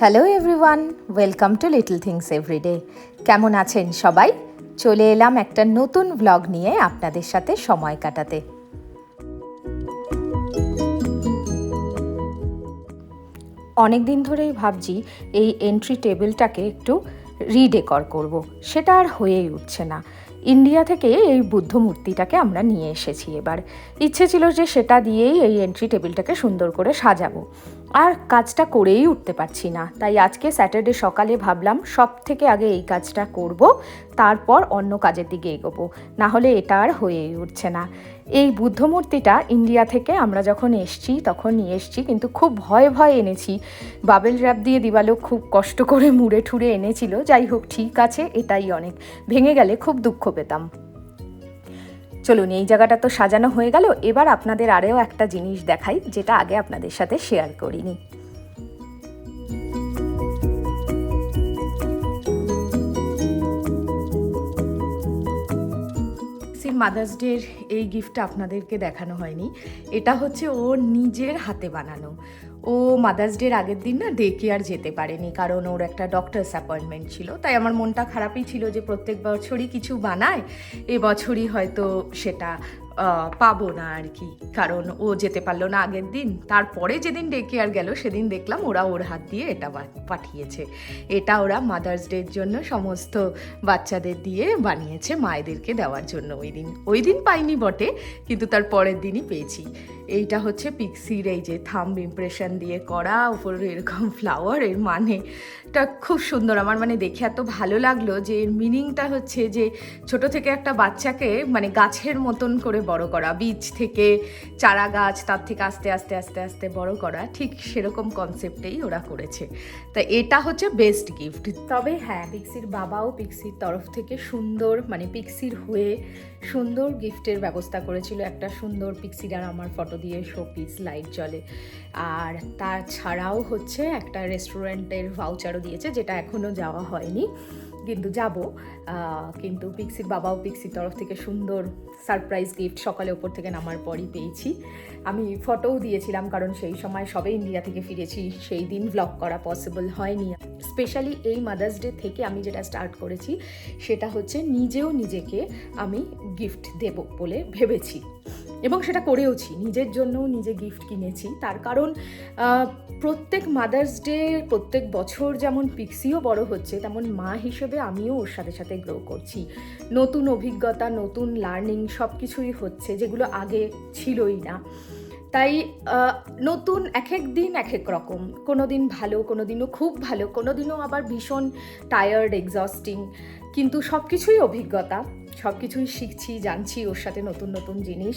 Hello everyone welcome to little things everyday কেমন আছেন সবাই? চলে এলাম একটা নতুন ব্লগ নিয়ে আপনাদের সাথে সময় কাটাতে। অনেক দিন ধরেই ভাবছি এই এন্ট্রি টেবিলটাকে একটু রিডেকর করব। সেটা আর হয়েই উঠছে না। ইন্ডিয়া থেকে এই বুদ্ধ মূর্তিটাকে আমরা নিয়ে এসেছি এবার। ইচ্ছে ছিল যে সেটা দিয়েই এই এন্ট্রি টেবিলটাকে সুন্দর করে সাজাবো। আর কাজটা করেই উঠতে পারছি না। তাই আজকে স্যাটারডে সকালে ভাবলাম সব থেকে আগে এই কাজটা করব, তারপর অন্য কাজের দিকে এগোবো। না হলে এটা আর হয়েই উঠছে না। এই বুদ্ধ মূর্তিটা ইন্ডিয়া থেকে আমরা যখন এসছি, তখন নিয়ে এসছি, কিন্তু খুব ভয়ে ভয়ে এনেছি। বাবেল র্যাপ দিয়ে দিবালো খুব কষ্ট করে মুড়ে ঠুড়ে এনেছিল। যাই হোক, ঠিক আছে, এটাই অনেক। ভেঙে গেলে খুব দুঃখ পেতাম। চলুন, এই জায়গাটা তো সাজানো হয়ে গেল। এবার আপনাদের আরও একটা জিনিস দেখাই, যেটা আগে আপনাদের সাথে শেয়ার করিনি। মাদার্স ডের এই গিফটটা আপনাদেরকে দেখানো হয়নি। এটা হচ্ছে ওর নিজের হাতে বানানো। ও মাদার্স ডের আগের দিন না ডে কেয়ার যেতে পারেনি, কারণ ওর একটা ডক্টরস অ্যাপয়েন্টমেন্ট ছিল। তাই আমার মনটা খারাপই ছিল যে প্রত্যেক বছরই কিছু বানায় এবছরই হয়তো সেটা পাবো না আর কি। কারণ ও যেতে পারল না আগের দিন। তারপরে যেদিন ডে কেয়ার গেল, সেদিন দেখলাম ওরা ওর হাত দিয়ে এটা পাঠিয়েছে। এটা ওরা মাদার্স ডের জন্য সমস্ত বাচ্চাদের দিয়ে বানিয়েছে, মায়েদেরকে দেওয়ার জন্য। ওই দিন ওই দিন পাইনি বটে, কিন্তু তার পরের দিনই পেয়েছি। এইটা হচ্ছে পিক্সির এই যে থাম্ব ইমপ্রেশন দিয়ে করা, উপরে এরকম ফ্লাওয়ার এর মানে টা খুব সুন্দর। আমার মানে দেখে এত ভালো লাগল যে এর মিনিংটা হচ্ছে যে ছোট থেকে একটা বাচ্চাকে মানে গাছের মতন করে বড় করা, বীজ থেকে চারা গাছ তার থেকে আস্তে আস্তে আস্তে আস্তে বড় করা, ঠিক সেরকম কনসেপ্টেই ওরা করেছে। তা এটা হচ্ছে বেস্ট গিফট তবে হ্যাঁ পিক্সির বাবাও পিক্সির তরফ থেকে সুন্দর মানে পিক্সির হয়ে সুন্দর গিফটের ব্যবস্থা করেছিল। একটা সুন্দর পিক্সির আর আমার ফটো দিয়ে শো পিস লাইট জ্বলে। আর তাছাড়াও হচ্ছে একটা রেস্টুরেন্টের ভাউচারও দিয়েছে, যেটা এখনও যাওয়া হয়নি। কিন্তু যাব কিন্তু পিক্সির বাবাও পিক্সির তরফ থেকে সুন্দর সারপ্রাইজ গিফট সকালে ওপর থেকে নামার পরই পেয়েছি। আমি ফটোও দিয়েছিলাম কারণ সেই সময় সবে ইন্ডিয়া থেকে ফিরেছি, সেই দিন ব্লগ করা পসিবল হয়নি। স্পেশালি এই মাদার্স ডে থেকে আমি যেটা স্টার্ট করেছি, সেটা হচ্ছে নিজেও নিজেকে আমি গিফট দেব বলে ভেবেছি। এবং সেটা করেওছি, নিজের জন্যও নিজে গিফট কিনেছি। তার কারণ প্রত্যেক মাদার্স ডে প্রত্যেক বছর যেমন পিক্সিও বড় হচ্ছে, তেমন মা হিসেবে আমিও ওর সাথে সাথে গ্রো করছি। নতুন অভিজ্ঞতা, নতুন লার্নিং সব কিছুই হচ্ছে, যেগুলো আগে ছিলই না। তাই নতুন এক এক দিন এক এক রকম। কোনো দিন ভালো কোনো দিনও খুব ভালো কোনো দিনও আবার ভীষণ টায়ার্ড এক্সস্টিং কিন্তু সব কিছুই অভিজ্ঞতা সব কিছুই শিখছি, জানছি ওর সাথে নতুন নতুন জিনিস।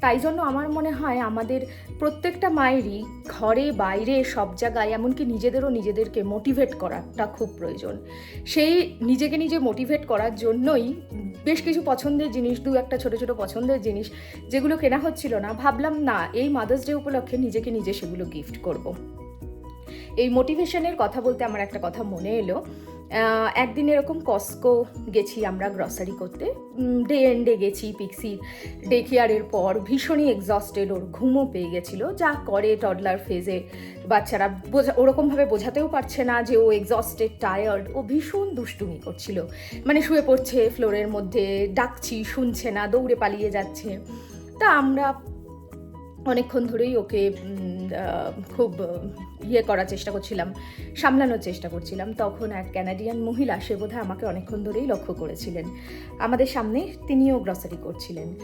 তাই জন্য আমার মনে হয় আমাদের প্রত্যেকটা মায়েরই ঘরে, বাইরে, সব জায়গায়, এমনকি নিজেদেরও নিজেদেরকে মোটিভেট করাটা খুব প্রয়োজন। সেই নিজেকে নিজে মোটিভেট করার জন্যই বেশ কিছু পছন্দের জিনিস, দু একটা ছোট ছোট পছন্দের জিনিস যেগুলো কেনা হচ্ছিল না, ভাবলাম না, এই মাদার্স ডে উপলক্ষে নিজেকে নিজে সেগুলো গিফট করব। এই মোটিভেশনের কথা বলতে আমার একটা কথা মনে এলো। একদিন এরকম কস্কো গেছি আমরা গ্রসারি করতে। ডে এন্ডে গেছি পিক্সির ডে কেয়ারের পর ভীষণই এক্সস্টেড ওর ঘুমও পেয়ে গেছিল। যা করে টডলার ফেজে বাচ্চারা বোঝা ওরকমভাবে বোঝাতেও পারছে না যে ও এক্সস্টেড টায়ার্ড ও ভীষণ দুষ্টুমি করছিল। মানে শুয়ে পড়ছে ফ্লোরের মধ্যে, ডাকছি, শুনছে না, দৌড়ে পালিয়ে যাচ্ছে। তা আমরা অনেকক্ষণ ধরেই ওকে খুব ইয়ে করার চেষ্টা করছিলাম, সামলানোর চেষ্টা করছিলাম। তখন এক ক্যানাডিয়ান মহিলা সে বোধহয় আমাকে অনেকক্ষণ ধরেই লক্ষ্য করেছিলেন। আমাদের সামনে তিনিও গ্রসারি করছিলেন।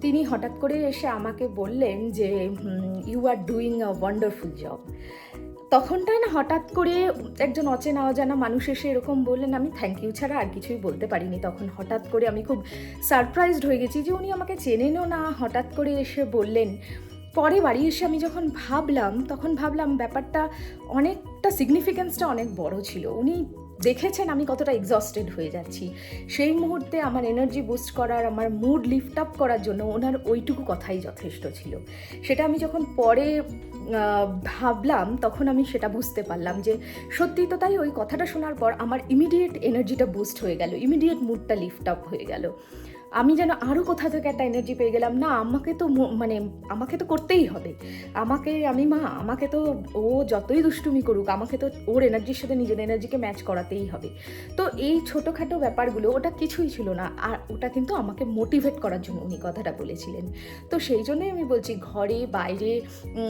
তিনি হঠাৎ করে এসে আমাকে বললেন যে you are doing a wonderful job তখনটাই না হঠাৎ করে একজন অচেনা অজানা মানুষ এসে এরকম বললেন, আমি থ্যাংক ইউ ছাড়া আর কিছুই বলতে পারিনি। তখন হঠাৎ করে আমি খুব সারপ্রাইজড হয়ে গেছি যে উনি আমাকে চেনেনও না। হঠাৎ করে এসে বললেন পরে বাড়ি এসে আমি যখন ভাবলাম, তখন ভাবলাম ব্যাপারটা অনেকটা সিগনিফিকেন্সটা অনেক বড় ছিল। উনি দেখেছেন আমি কতটা এক্সস্টেড হয়ে যাচ্ছি। সেই মুহূর্তে আমার এনার্জি বুস্ট করার, আমার মুড লিফট আপ করার জন্য ওনার ওইটুকু কথাই যথেষ্ট ছিল। সেটা আমি যখন পরে ভাবলাম, তখন আমি সেটা বুঝতে পারলাম যে সত্যি তো তাই ওই কথাটা শোনার পর আমার ইমিডিয়েট এনার্জিটা বুস্ট হয়ে গেল ইমিডিয়েট মুডটা লিফট আপ হয়ে গেল। আমি যেন আরও কোথা থেকে একটা এনার্জি পেয়ে গেলাম। না, আমাকে তো মানে আমাকে তো করতেই হবে। আমাকে, আমি মা, আমাকে তো ও যতই দুষ্টুমি করুক, আমাকে তো ওর এনার্জির সাথে নিজের এনার্জিকে ম্যাচ করাতেই হবে। তো এই ছোটোখাটো ব্যাপারগুলো, ওটা কিছুই ছিল না। আর ওটা কিন্তু আমাকে মোটিভেট করার জন্য উনি কথাটা বলেছিলেন। তো সেই জন্যই আমি বলছি, ঘরে, বাইরে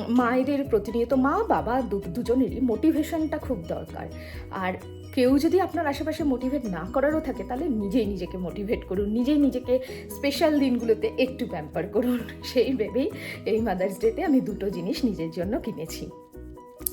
মায়েদের প্রতিনিয়ত মা, বাবা দুজনেরই মোটিভেশনটা খুব দরকার। আর কেউ যদি আপনার আশেপাশে মোটিভেট না করারও থাকে, তাহলে নিজেই নিজেকে মোটিভেট করুন। নিজেই নিজেকে স্পেশাল দিনগুলোতে একটু প্যাম্পার করুন। সেই ভেবেই এই মাদার্স ডেতে আমি দুটো জিনিস নিজের জন্য কিনেছি।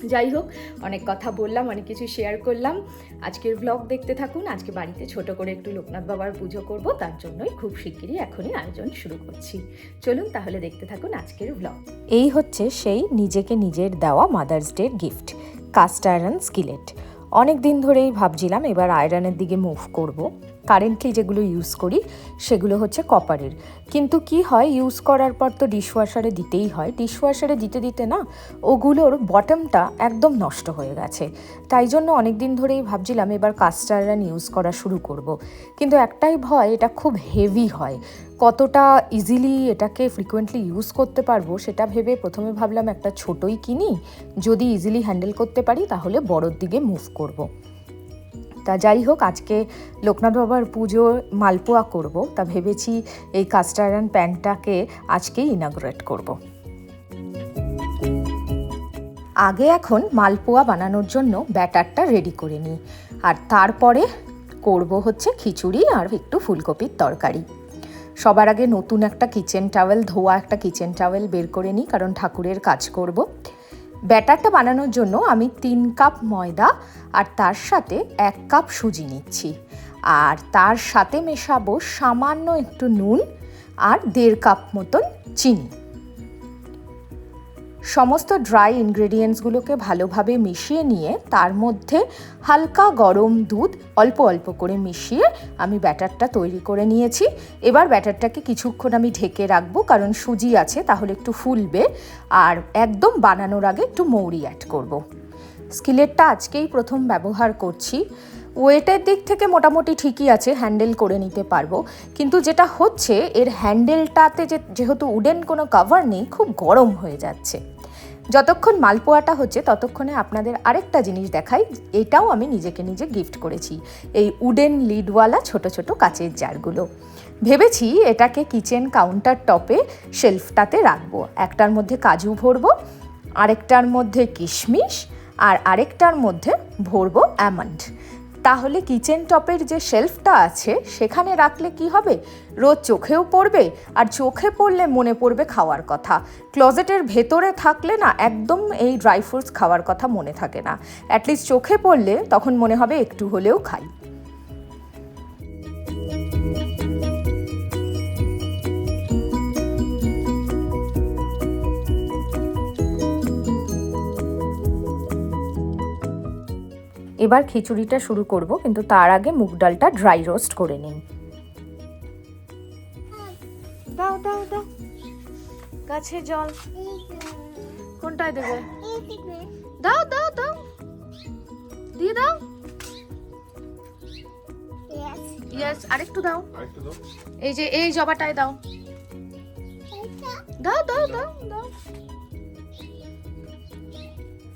যাই হোক, অনেক কথা বললাম, অনেক কিছু শেয়ার করলাম। আজকের ব্লগ দেখতে থাকুন। আজকে বাড়িতে ছোট করে একটু লোকনাথ বাবার পুজো করব, তার জন্যই খুব শিগগিরই এখনই আয়োজন শুরু করছি। চলুন তাহলে দেখতে থাকুন আজকের ব্লগ এই হচ্ছে সেই নিজেকে নিজের দেওয়া মাদার্স ডের গিফট কাস্ট আয়রন স্কিলেট অনেক দিন ধরেই ভাবছিলাম এবার আয়রনের দিকে মুভ করব। কারেন্টলি যেগুলো ইউজ করি, সেগুলো হচ্ছে কপারের। কিন্তু কি হয়, ইউজ করার পর তো ডিশওয়াশারে দিতেই হয়। ডিশওয়াশারে দিতে দিতে না, ওগুলোর বটমটা একদম নষ্ট হয়ে গেছে। তাই জন্য অনেক দিন ধরেই ভাবছিলাম, এবার কাস্ট আয়রন ইউজ করা শুরু করব। কিন্তু একটাই ভয়, এটা খুব হেভি হয়। কতটা ইজিলি এটাকে ফ্রিকোয়েন্টলি ইউজ করতে পারব, সেটা ভেবে প্রথমে ভাবলাম একটা ছোটই কিনি। যদি ইজিলি হ্যান্ডেল করতে পারি, তাহলে বড়োর দিকে মুভ করব। তা যাই হোক, আজকে লোকনাথ বাবার পুজো মালপোয়া করব। তা ভেবেছি এই কাস্ট আয়রন প্যান্টটাকে আজকেই ইনাগ্রেট করব। আগে এখন মালপোয়া বানানোর জন্য ব্যাটারটা রেডি করে নিই। আর তারপরে করব হচ্ছে খিচুড়ি আর একটু ফুলকপির তরকারি। সবার আগে নতুন একটা কিচেন টাওয়েল ধোয়া একটা কিচেন টাওয়েল বের করে নিই, কারণ ঠাকুরের কাজ করব। ব্যাটারটা বানানোর জন্য আমি তিন কাপ ময়দা আর তার সাথে এক কাপ সুজি নিচ্ছি। আর তার সাথে মেশাবো সামান্য একটু নুন আর দেড় কাপ মতন চিনি। সমস্ত ড্রাই ইনগ্রেডিয়েন্টসগুলোকে ভালোভাবে মিশিয়ে নিয়ে তার মধ্যে হালকা গরম দুধ অল্প অল্প করে মিশিয়ে আমি ব্যাটারটা তৈরি করে নিয়েছি। এবার ব্যাটারটাকে কিছুক্ষণ আমি ঢেকে রাখব, কারণ সুজি আছে, তাহলে একটু ফুলবে। আর একদম বানানোর আগে একটু মৌরি অ্যাড করব। স্কিলেটটা আজকেই প্রথম ব্যবহার করছি। ওয়েটের দিক থেকে মোটামুটি ঠিকই আছে, হ্যান্ডেল করে নিতে পারব। কিন্তু যেটা হচ্ছে, এর হ্যান্ডেলটাতে যে, যেহেতু উডেন কোনো কভার নেই, খুব গরম হয়ে যাচ্ছে। যতক্ষণ মালপোয়াটা হচ্ছে, ততক্ষণে আপনাদের আরেকটা জিনিস দেখাই, এটাও আমি নিজেকে নিজে গিফট করেছি, এই উডেন লিডওয়ালা ছোট ছোট কাচের জারগুলো। ভেবেছি এটাকে কিচেন কাউন্টার টপে শেলফটাতে রাখব। একটার মধ্যে কাজু ভরবো, আরেকটার মধ্যে কিশমিশ, আর আরেকটার মধ্যে ভরবো অ্যামন্ড তাহলে কিচেন টপের যে শেলফটা আছে, সেখানে রাখলে কি হবে? রোজ চোখেও পড়বে আর চোখে পড়লে মনে পড়বে খাওয়ার কথা। ক্লোজেটের ভেতরে থাকলে না একদম এই ড্রাই ফ্রুটস খাওয়ার কথা মনে থাকে না। অ্যাটলিস্ট চোখে পড়লে তখন মনে হবে একটু হলেও খাই। এবার খিচুড়িটা শুরু করব কিন্তু তার আগে মুগ ডালটা ড্রাই রোস্ট করে নিন। দাও দাও দাও। গাছে জল। কোনটায় দেবে? দাও দাও দাও। দিয়ে দাও। ইয়েস আরেকটু দাও। এই যে এই জবাটায় দাও। দাও দাও দাও দাও।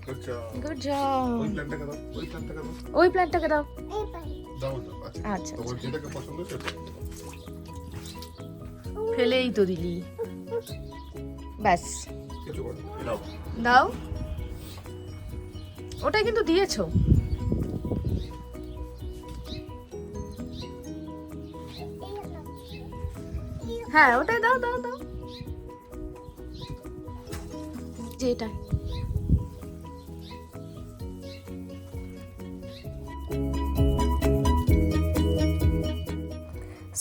গুড জব ওই প্ল্যানটাকে দাও ওই প্ল্যানটাকে দাও। ওই প্ল্যান্টটাকে দাও। দাও দাও আচ্ছা আচ্ছা। তোমার যেটাকে পছন্দ সেটা ফেলেই তো দিলি। ব্যাস। দাও। ওটাই কিন্তু দিয়েছ। হ্যাঁ ওটাই দাও দাও দাও। যে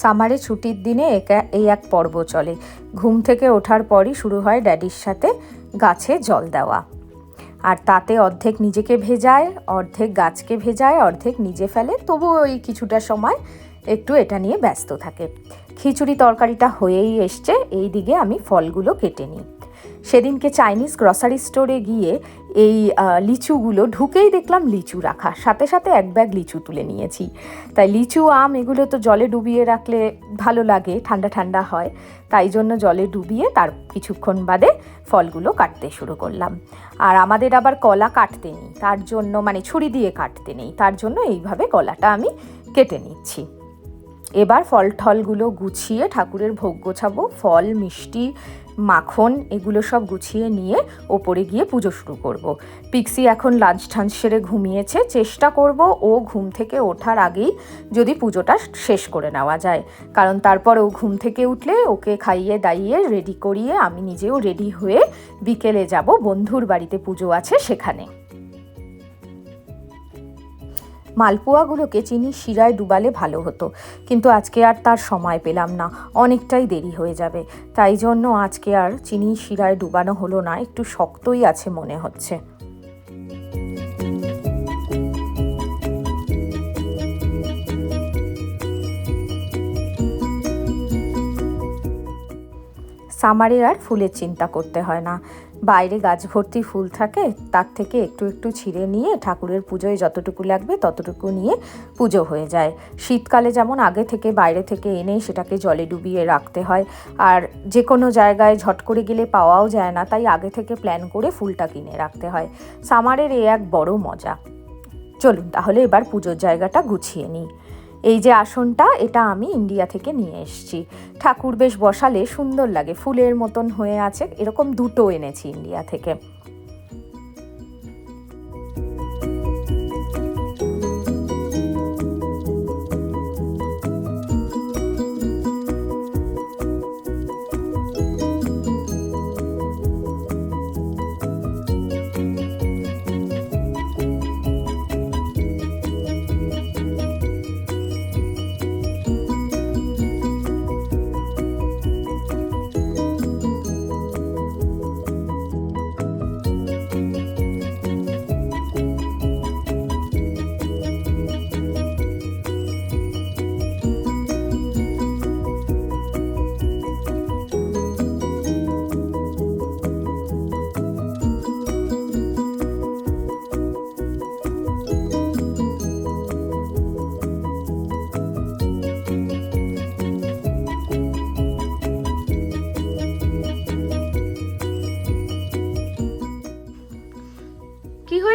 সামারে ছুটির দিনে একা, এই এক পর্ব চলে। ঘুম থেকে ওঠার পরই শুরু হয় ড্যাডির সাথে গাছে জল দেওয়া। আর তাতে অর্ধেক নিজেকে ভেজায়, অর্ধেক গাছকে ভেজায়, অর্ধেক নিজে ফেলে তবু ওই কিছুটা সময় একটু এটা নিয়ে ব্যস্ত থাকে। খিচুড়ি তরকারিটা হয়েই এসছে, এই দিকে আমি ফলগুলো কেটে নিই। সেদিনকে চাইনিজ গ্রসারি স্টোরে গিয়ে এই লিচুগুলো ঢুকেই দেখলাম লিচু রাখা। সাথে সাথে এক ব্যাগ লিচু তুলে নিয়েছি। তাই লিচু, আম এগুলো তো জলে ডুবিয়ে রাখলে ভালো লাগে, ঠান্ডা ঠান্ডা হয়। তাই জন্য জলে ডুবিয়ে তার কিছুক্ষণ বাদে ফলগুলো কাটতে শুরু করলাম। আর আমাদের আবার কলা কাটতে নেই। তার জন্য মানে ছুরি দিয়ে কাটতে নেই। তার জন্য এইভাবে কলাটা আমি কেটে নিচ্ছি। এবার ফল ঠলগুলো গুছিয়ে ঠাকুরের ভোগ গোছাবো। ফল, মিষ্টি, মাখন, এগুলো সব গুছিয়ে নিয়ে ওপরে গিয়ে পুজো শুরু করব। পিক্সি এখন লাঞ্চ ঠাঞ্চ সেরে ঘুমিয়েছে। চেষ্টা করব ও ঘুম থেকে ওঠার আগেই যদি পুজোটা শেষ করে নেওয়া যায়। কারণ তারপর ও ঘুম থেকে উঠলে ওকে খাইয়ে দাইয়ে রেডি করিয়ে আমি নিজেও রেডি হয়ে বিকেলে যাব। বন্ধুর বাড়িতে পুজো আছে সেখানে। মালপোয়াগুলোকে চিনি শিরায় ডুবালে ভালো হতো। কিন্তু আজকে আর তার সময় পেলাম না, অনেকটাই দেরি হয়ে যাবে। তাই জন্য আজকে আর চিনি শিরায় ডুবানো হলো না, একটু শক্তই আছে মনে হচ্ছে। সামারের আর ফুলের চিন্তা করতে হয় না। বাইরে গাছ ভর্তি ফুল থাকে, তার থেকে একটু একটু ছিঁড়ে নিয়ে ঠাকুরের পুজোয় যতটুকু লাগবে ততটুকু নিয়ে পুজো হয়ে যায়। শীতকালে যেমন আগে থেকে বাইরে থেকে এনে সেটাকে জলে ডুবিয়ে রাখতে হয়, আর যে কোনো জায়গায় ঝট করে গেলে পাওয়াও যায় না, তাই আগে থেকে প্ল্যান করে ফুলটা কিনে রাখতে হয়। সামারের এ এক বড় মজা। চলুন তাহলে এবার পুজোর জায়গাটা গুছিয়ে নিই। এই যে আসনটা, এটা আমি ইন্ডিয়া থেকে নিয়ে এসছি। ঠাকুর বেশ বসালে সুন্দর লাগে, ফুলের মতন হয়ে আছে। এরকম দুটো এনেছি ইন্ডিয়া থেকে।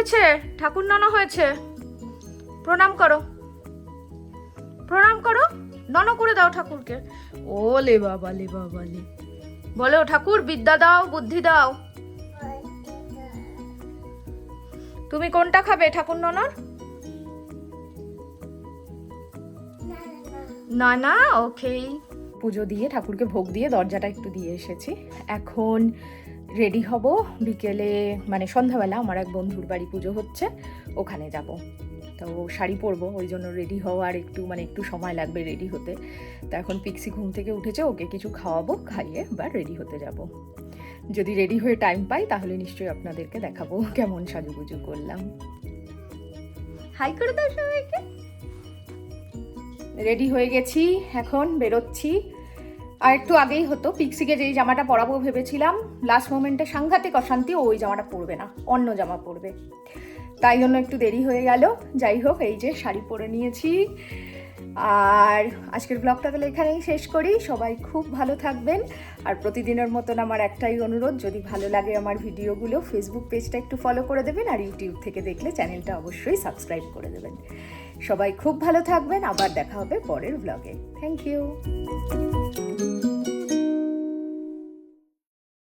হয়েছে? ঠাকুর নন হয়েছে। প্রণাম করো। প্রণাম করো। নন করে দাও ঠাকুরকে। ও লে বাবা লে বাবা লে। বলো, ঠাকুর, বিদ্যা দাও, বুদ্ধি দাও। তুমি কোনটা খাবে, ঠাকুর ননর? না না ওকে। পুজো দিয়ে ঠাকুরকে ভোগ দিয়ে দরজাটা একটু দিয়ে এসেছি। এখন রেডি হব। বিকেলে মানে সন্ধ্যাবেলা আমার এক বন্ধুর বাড়ি পুজো হচ্ছে, ওখানে যাব। তো শাড়ি পরবো, ওই জন্য রেডি হওয়ার একটু মানে একটু সময় লাগবে রেডি হতে। তা এখন পিক্সি ঘুম থেকে উঠেছে, ওকে কিছু খাওয়াবো, খাইয়ে বা রেডি হতে যাব। যদি রেডি হয়ে টাইম পাই, তাহলে নিশ্চয়ই আপনাদেরকে দেখাবো কেমন সাজুগুজু করলাম। হাই করে দাও সবাইকে। রেডি হয়ে গেছি, এখন বেরোচ্ছি। আর একটু আগেই হতো, পিক্সিকে যেই জামাটা পরাবো ভেবেছিলাম লাস্ট মোমেন্টে সাংঘাতিক অশান্তি ওই জামাটা পরবে না, অন্য জামা পরবে। তাই জন্য একটু দেরি হয়ে গেল। যাই হোক, এই যে শাড়ি পরে নিয়েছি। আর আজকের ব্লগটা তাহলে এখানেই শেষ করি। সবাই খুব ভালো থাকবেন। আর প্রতিদিনের মতন আমার একটাই অনুরোধ, যদি ভালো লাগে আমার ভিডিওগুলো ফেসবুক পেজটা একটু ফলো করে দেবেন, আর ইউটিউব থেকে দেখলে চ্যানেলটা অবশ্যই সাবস্ক্রাইব করে দেবেন। সবাই খুব ভালো থাকবেন আবার দেখা হবে পরের ব্লগে থ্যাংক ইউ